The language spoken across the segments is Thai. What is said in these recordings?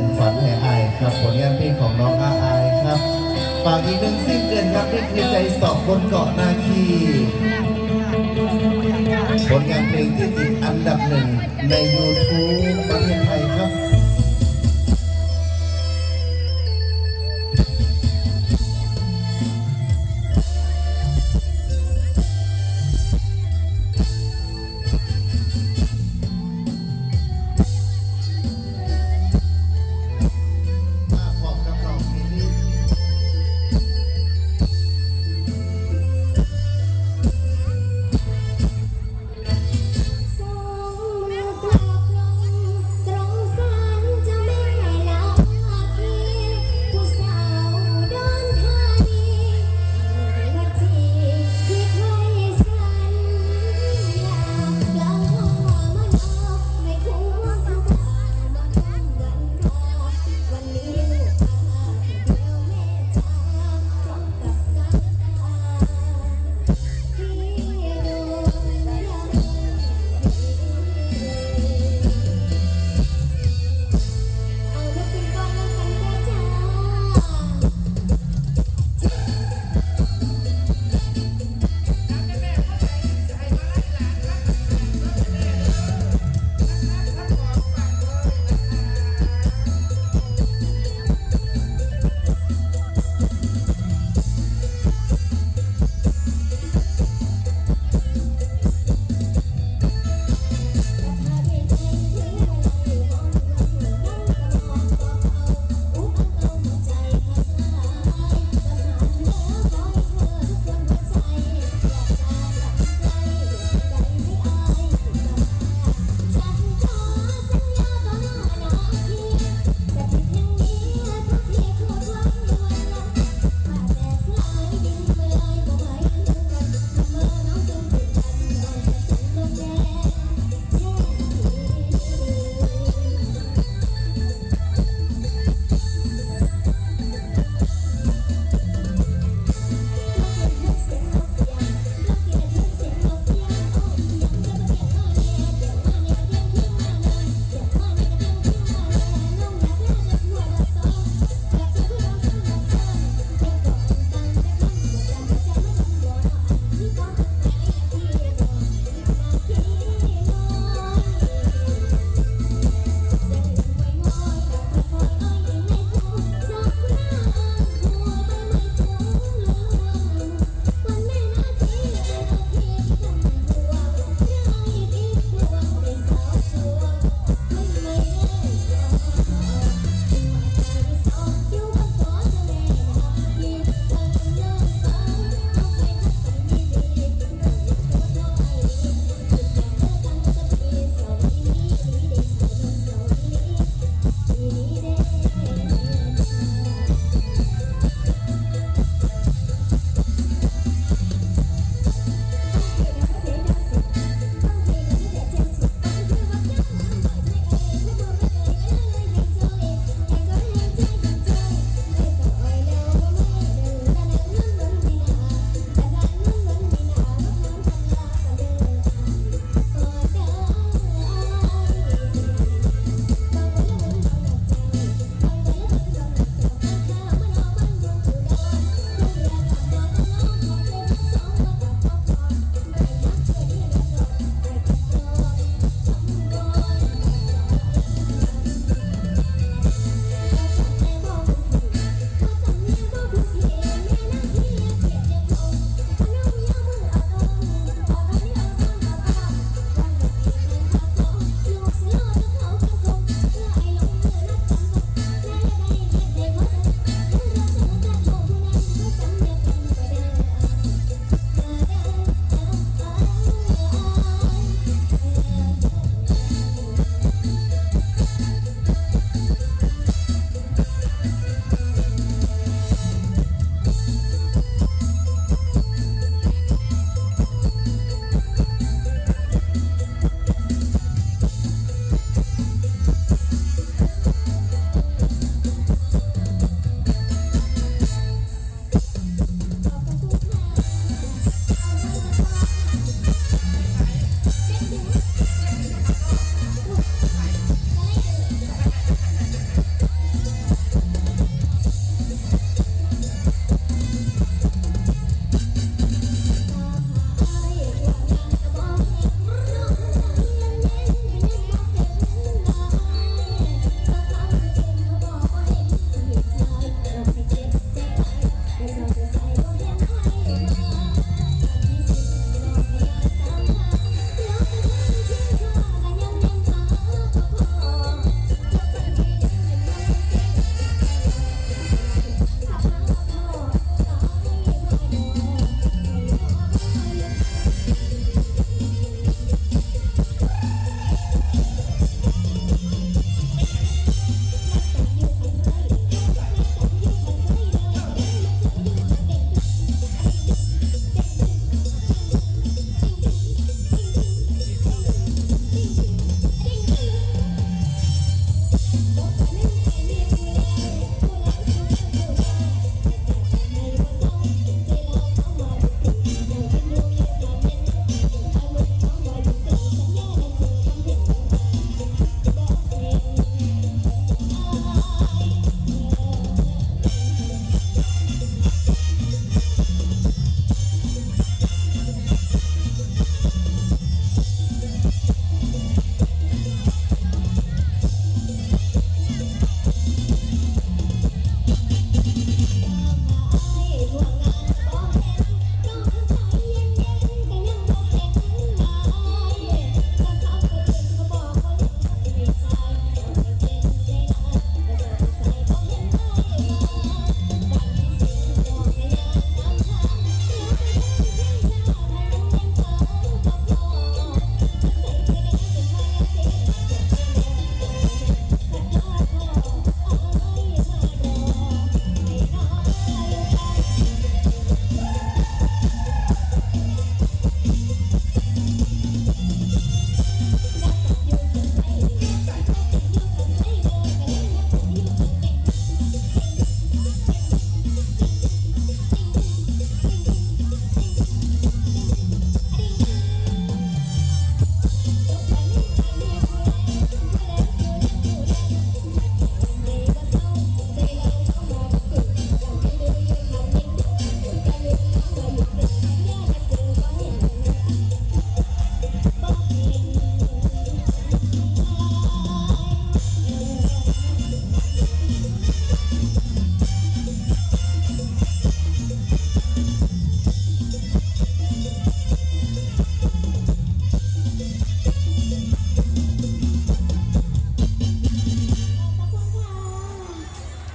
งฝันให้อายครับผลงานเพลงของน้องอาอายครับฝากอีกหนึ่งซิงเกิลครับนี่คือใจสอบบนเกาะนาคีผลงานเพลงที่ติดอันดับหนึ่งใน YouTube ประเทศไทยครับ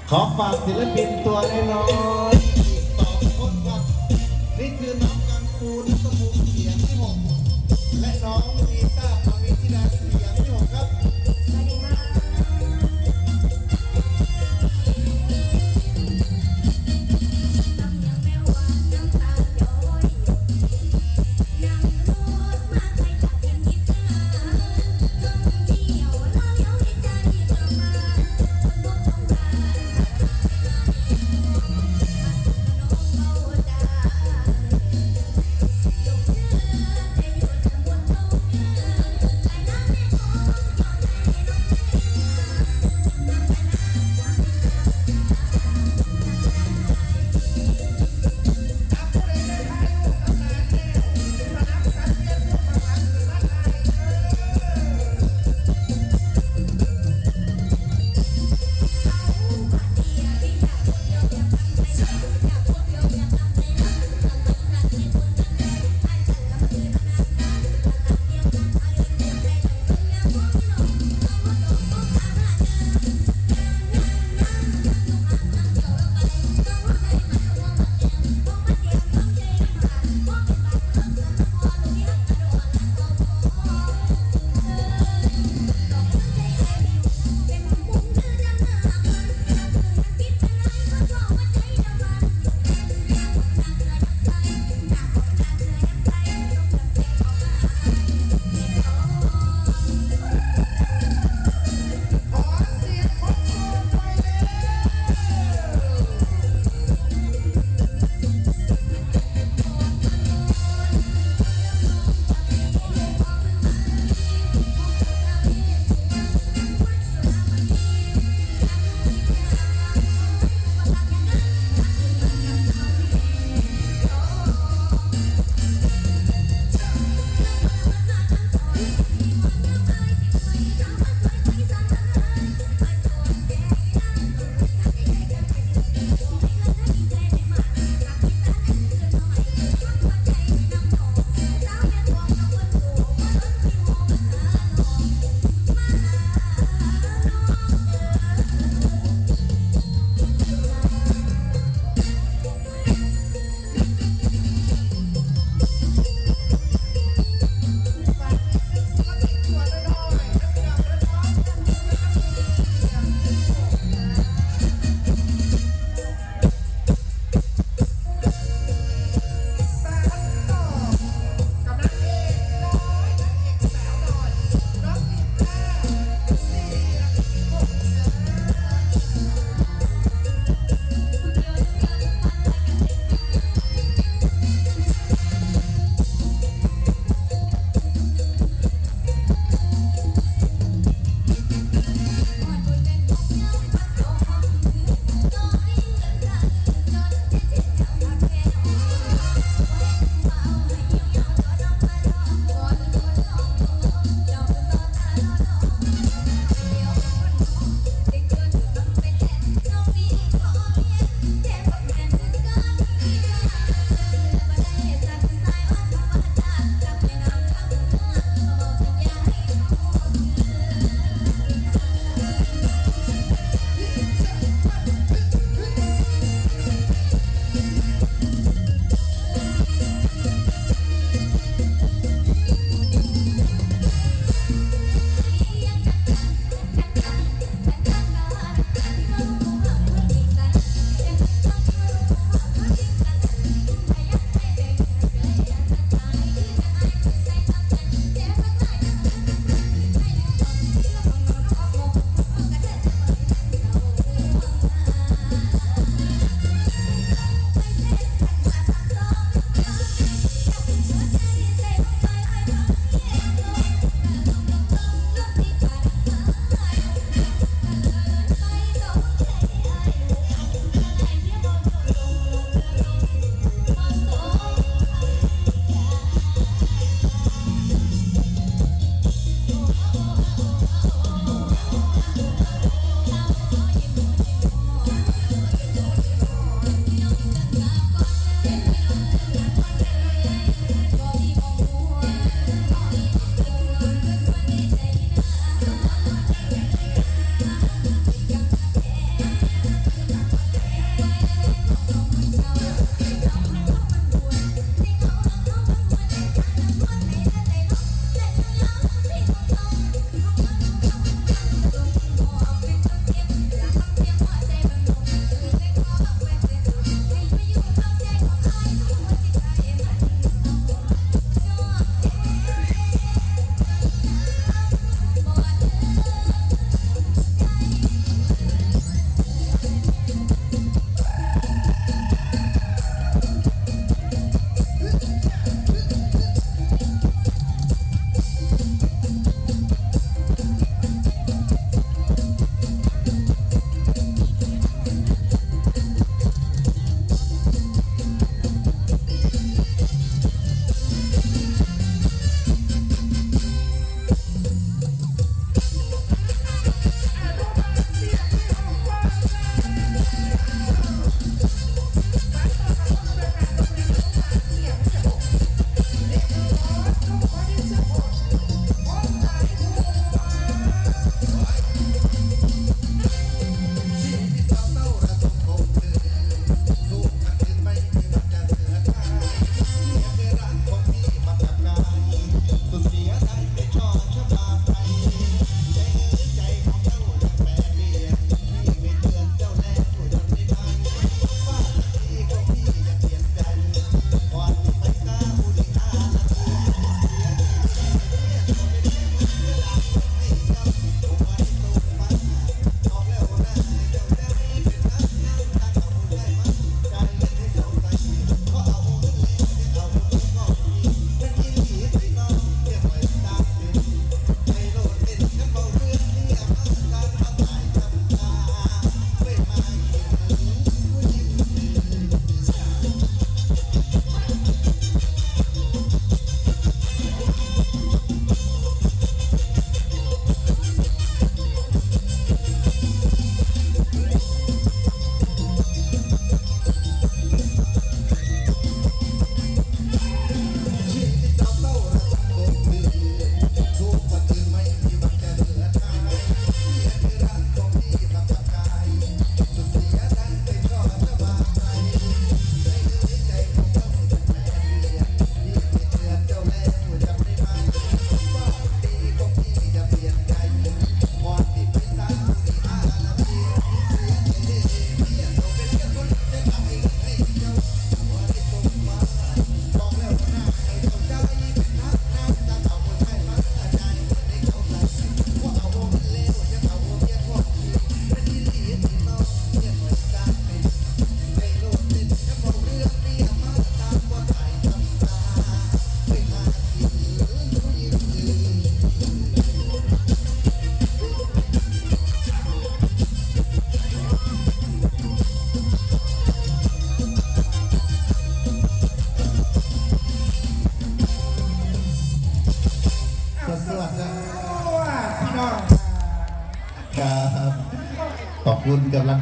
ขอฝากศิลปินตัวน้อยสองคนครับนี่คือน้องกังปูนัสมูเสียงที่หกและน้องมีตาพาวิทิดา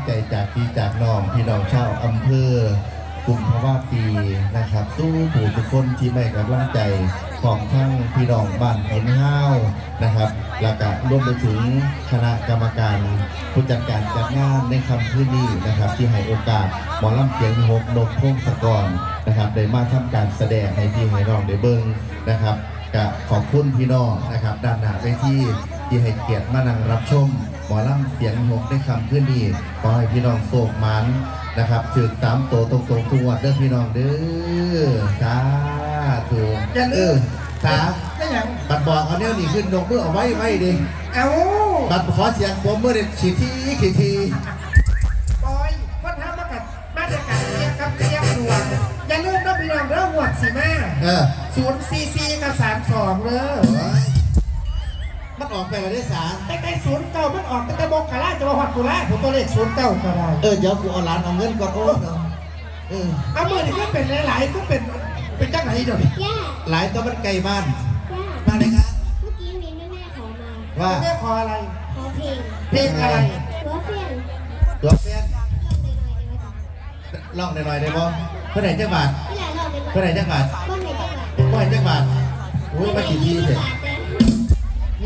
ใจจากพี่จากน้องพี่น้องชาวอำเภอกุมภาวะปีนะครับ สู้ผู้ทุกคนที่ไม่กำลังใจของทั้งพี่น้องบ้านเห็นห้าวนะครับแล้วก็รวมไปถึงคณะกรรมการผู้จัดการจัดงานในคำพื้นนี้นะครับ ที่ให้โอกาสหมอลำเสียงหกนกพงศกรนะครับได้มาทำการแสดงให้พี่ให้น้องได้เบิ้งนะครับก็ขอบคุณพี่น้องนะครับด้านหน้าเวทีที่ให้เกียรติมานั่งรับชม หมอลำเสียงหกในคำพื้นนี้ขอให้พี่น้องโศกมันนะครับถือตามโตวตรงๆทุกวันเด้อพี่น้องเด้อสาธุอย่าลืมเออสาไม่หยังบัดบอกเอาแนวนี้ขึ้นนกมือเอาไว้ไว้ดิเอาบัดขอเสียงผมเมื่อเด็ดขีทีขีทีปอยคนทำมากัดมาจากการเรียกกับเรียกดวงอย่าลืมนะพี่น้องเริ่มหวดสิแม่เออศูนย์ซีซีกับสามสองเด้อ มันออกไปแล้วได้สาแต่ไอ้ศูนย์เก้ามันออกตั้งแต่บอกกะลาจะมาหอดกุลาผมตัวเลขศูนย์เก้าก็ได้เออเดี๋ยวกูเอาหลานเอาเงินก่อนโอ้เนาะเออเอามือนี่ก็เป็นหลายๆก็เป็นเป็นจังไหนเดี๋ยวนี้ย่าหลายตัวมันไกลบ้านย่ามาเลยครับเมื่อกี้มีแม่แม่ขอมาว่าแม่ขออะไร ขอเพลงเพลงอะไรหัวเฟียนตัวแฟนลองหน่อยหน่อยได้ไหมจ๊ะลองหน่อยๆได้บ่เพื่อนไหนจักบาทพี่หลานลองเป็นเพื่อนไหนจักบาทบ้านไหนจังหวัดเพื่อนไหนจักบาทอุ้ยมากี่ทีเสร็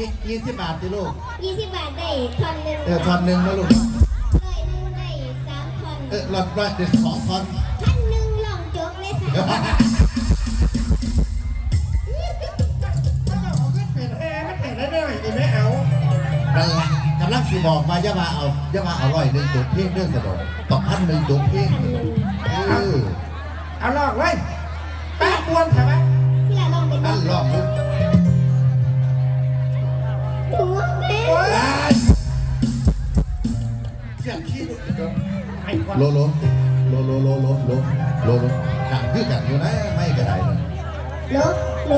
จบาทจ้ะยี่ยี่สิบบาทสิลูกยี่สิบบาทได้ทอนหนึ่งเออทอนหนึ่งนะลูกร้อยหนึ่งได้สามทอนเออหลอดร้อยเด็ดสองทอนพันหนึ่งลองจกเลยค่ะมันจะออกก็เป็นแอร์มันเป็นได้ด้วยนี่ไม่เอานั่นแหละกำลังสิบอกมาอย่ามาเอาอย่ามาเอาร้อยหนึ่งตัวเพียงเรื่องกระโดดต่อพันหนึ่งตัวเพียงเออเอาลองไว้แป๊บปวนใช่ไหมพี่หลานลองเป็นนั่นลองดูหั เสียงขี้ลูกเดี๋ยวไอ้คนโลโลโลโลโลโลโลโลโลดังคือกันอยู่นะไม่กระไดเลยลบล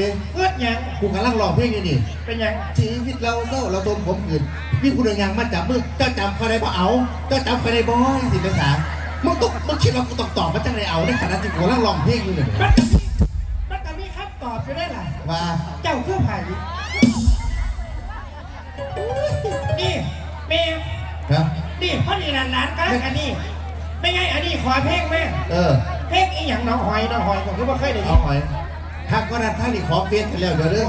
กึดอย่างหนึ่งดิเอื้อยังกูกำลังร้องเพลงอยู่นี่ เป็นยังชีวิตเราเศร้าเราทนผมขืนพี่คุณยังมาจับมือเจ้าจำใครได้บ่เอาเจ้าจำใครได้บ่สิภาษามึงตกมึงคิดว่ากูต้องตอบมาจากไหนเอาในขณะที่กูกำลังร้องเพลงอยู่นี่มันจะมีมันจะมีคำตอบอยู่ได้ล่ะ ว่า เจ้าคือไผ่นี่เมย์ครับ นี่พ่อนี่หลานๆกันอันนี้ ไม่ไงอันนี้ขอเพลงแม่เออ เพลงอีหยังน้องหอยน้องหอยผมก็ไม่เคยได้ยิเอานหอย ทักก็ได้ท่านนี่ขอเฟซกันแล้วเดี๋ยวเด้อ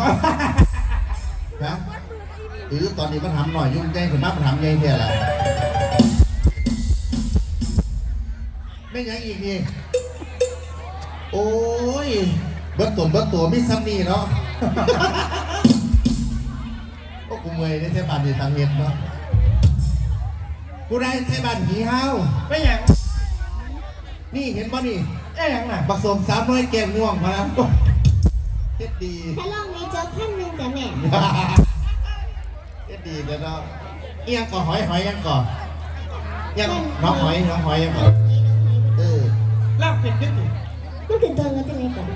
ครับหรือตอนนี้มันทำหน่อยยุ่งใจถึงมากมันทำใหญ่เท่าไหร่ไม่ยังอีกนี่โอ้ยเบิ้ลตัวเบิ้ลตัวมีซ้ำนี่เนาะโอ้กูเมอยได้เทบานดีทางเห็ดเนาะกูได้เทบานหีเฮาไม่หยังนี่เห็นป่ะนี่ไอ้หยังน่ะบักสมสามน้อยแกงง่วงมาแล้ว เฮ็ดดีถ้าลองในเจอขั้นหนึ่งจ้ะแม่เฮ็ดดีแล้วเนาะเอียงก่อหอยหอยยังก่อยังน้องหอยน้องหอยยังก่อเออลากเป็นขึ้นดิมันคือตัวมันจะอะไรก่อน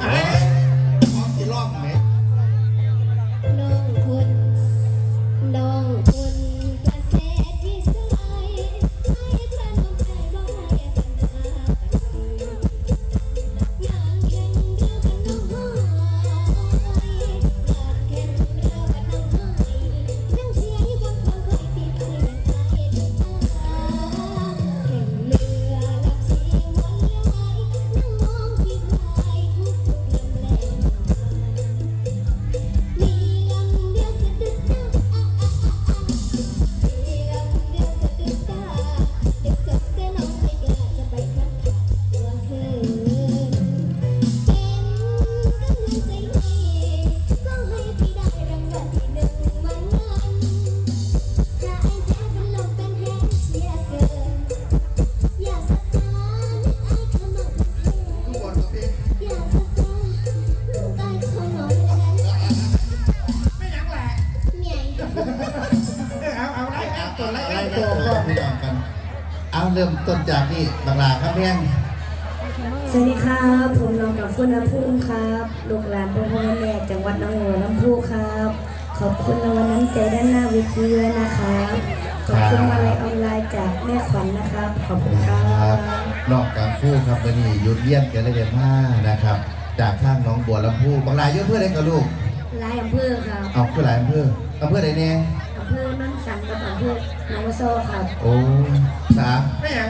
บังลาครับแพงสวัสดีครับผมน้องกับฟุนภูมิครับลูกหลานพ่อพ่อแม่จังหวัดหน้องหัวลำพูครับ ขอบคุณรางวัลน้ำใจด้านหน้าเวิทีด้วยนะครับขอบคุณมาลัยออนไลน์จากแม่ขวัญนะครับ ขอบคุณครัครับบนอกการพูดครับวันนี้หยุดเยี่ยมกันเลยเดือนห้านะครับ จากทางหน้องบัวลำพูบังลายุดเพื่ออะไรกับลูกลายอำเภอครับเอาคือหลายอำเภออำเภอไหนเนี่ยอำเภอน้ำสันกับอำเภอหนองวัวโซครับโอ้สามไม่หยัง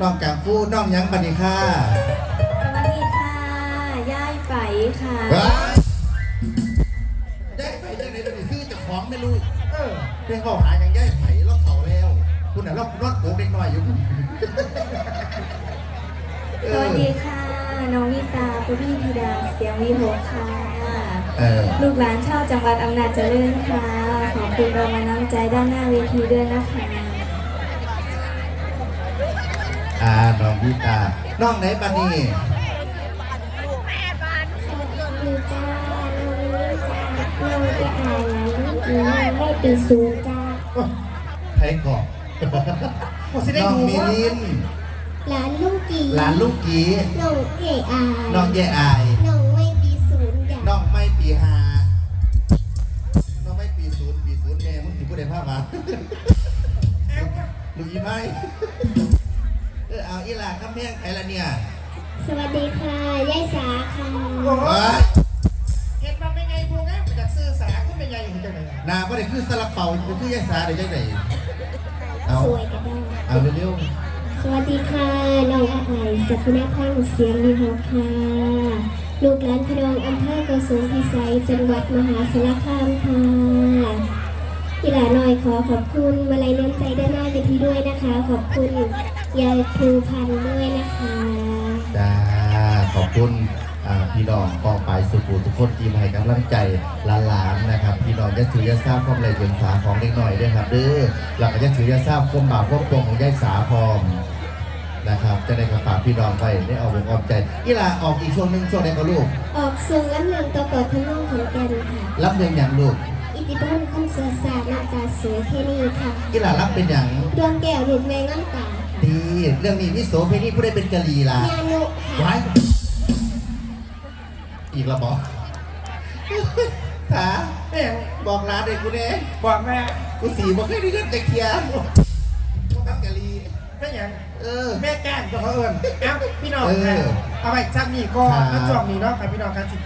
น้องกางฟูน้องหยังบันนี่ค่ะสวัสดีค่ะ ย่ายไฝค่ะ ว้ายได้ไผ่ได้ไหนตัวนี้คือเจะของไม่รู้เออเรื่องเขาหาอย่างย่ายไผ่ล็อกเขาแล้ว คุณน่ะล็อกรถโกงเด็กน้อยอยู่คุณเอสอวัสดีค่ะ น้องนิตาปุพี่ธิดา เสียงวีโหกค่ะ เออลูกหลานชาวจังหวัดอำนาจเจริญค่ะ ขอบคุณรางวัลน้ำใจด้านหน้าเวทีด้วยนะคะาน้องวิตาน้องไหนบันนี่มีจ้านน้องแยไอน้องไม่ปีสูงจ้าไทยก่อนโอ้สิได้น้องมิลินหลานลูกกีหลานลูกกีน้องเออายน้องแย่อายน้องไม่ปีศูนย์จ้าน้องไม่ปีหาน้องไม่ปีศูนย์ปีศูนย์แม่มึงถึงผู้ใดภาพมาลูกอีไม่ เออเอาอีหลาคำแพงไอ้ละเนี่ยสวัสดีค่ะยายสาค่ะโอ้โหว้ายเห็นมาเป็นไงพวกนี้มาจากซื้อสาขึ้นเป็นไงอยู่จังไหนอะหนาบ่ได้คือซาลาเปาบ่คือยายสาได้จังไดเอาสวยกันได้เอาเร็วสวัสดีค่ะน้องอาไอสักุณาพังเสียงมีฮอกค่ะลูกหลานพนองอำเภอกระทรวงพิสัยจังหวัดมหาสารคามค่ะอีหลาน้อยขอขอบคุณมาลัยน้ำใจด้านหน้าเวทีด้วยนะคะ ขอบคุณ ยายครูพันธุ์ด้วยนะคะๆจ้าขอบคุณอ่าพี่น้องกองปลายสุขุทุกคนที่มาให้กำลังใจหลานๆนะครับ พี่น้องจะถือยาทราบความไรเดียงสาของเด็กหน่อยด้วยครับเด้อหลังก็จะถือยาทราบความบาปความปวงของยายสาพร้อมนะครับ จะได้กระฝากพี่น้องไปได้เอาอกออมใจอีหลาออกอีกช่วงหนึงช่วงไหนก็ลูก ออกสูงล้ำเลืองต่อต่อทำนองของแกนค่ะรับเรียนอย่างลูกอิทธิพลคำเสือสาดน้ำตาสวยแค่นี้ค่ะอีหลารับเป็นอย่างดวงแก้วหลุดแมงน้ำตา ดีเรื่องนี้นี่โสเพณีผู้ได้เป็นกะลีลาญานุค่ะไว้อีกระบอกขาไม่หยังบอกร้านเลยกูเนี่ยบอกแม่กูสีบอกให้ได้เงินแต่เคียร์พวกเป็นกะลีไม่หยังเออแม่แก้มตัวเขาเอิญเอ้าพี่น้องเออค่ะเอาไปซักนี่ก็ครับแล้วช่วงนี้เนาะค่ะพี่น้องครับสิ